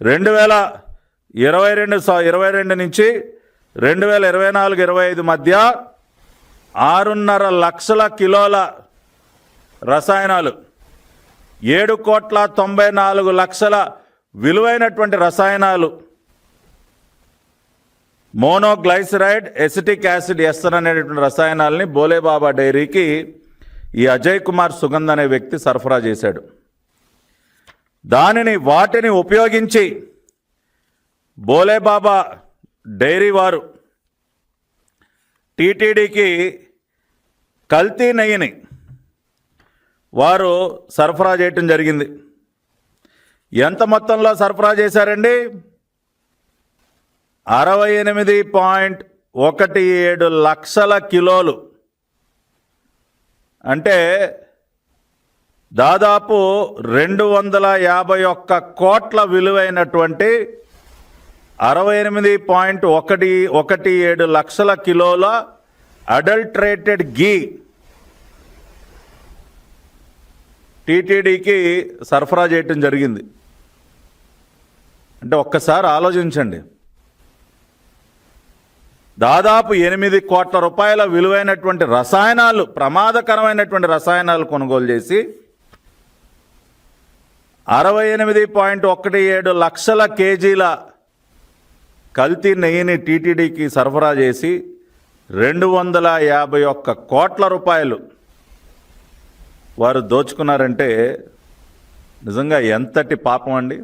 రెండు వేల ఇరవై రెండు స- ఇరవై రెండు నుంచి రెండు వేల ఇరవై నాలుగు ఇరవై ఐదు మధ్య ఆరున్నర లక్షల కిలోల రసాయనాలు ఏడు కోట్ల తొంభై నాలుగు లక్షల విలువైనటువంటి రసాయనాలు మోనోగ్లైసరైడ్ ఎసిటిక్ యాసిడ్ ఎస్తర్ అనేటువంటి రసాయనాలని బోలేబాబా డైరీకి ఈ అజయ్ కుమార్ సుగంధ్ అనే వ్యక్తి సరఫరా చేశాడు. దానిని వాటిని ఉపయోగించి బోలేబాబా డైరీ వారు టీటీడీకి కల్తీ నెయ్యిని వారు సరఫరా చేయటం జరిగింది. ఎంత మొత్తంలో సరఫరా చేశారండి? అరవై ఎనిమిది పాయింట్ ఒకటి ఏడు లక్షల కిలోలు. అంటే దాదాపు రెండు వందల యాభై ఒక్క కోట్ల విలువైనటువంటి అరవై ఎనిమిది పాయింట్ ఒకటి ఒకటి ఏడు లక్షల కిలోల అడల్ట్రేటెడ్ గీ టీటీడీకి సరఫరా చేయటం జరిగింది. అంటే ఒక్కసారి ఆలోచించండి. దాదాపు ఎనిమిది కోట్ల రూపాయల విలువైనటువంటి రసాయనాలు ప్రమాదకరమైనటువంటి రసాయనాలు కొనుగోలు చేసి అరవై ఎనిమిది పాయింట్ ఒకటి ఏడు లక్షల కేజీల కల్తీ నెయ్యిని టీటీడీకి సరఫరా చేసి రెండు వందల యాభై ఒక్క కోట్ల రూపాయలు వారు దోచుకున్నారంటే నిజంగా ఎంతటి పాపం అండి?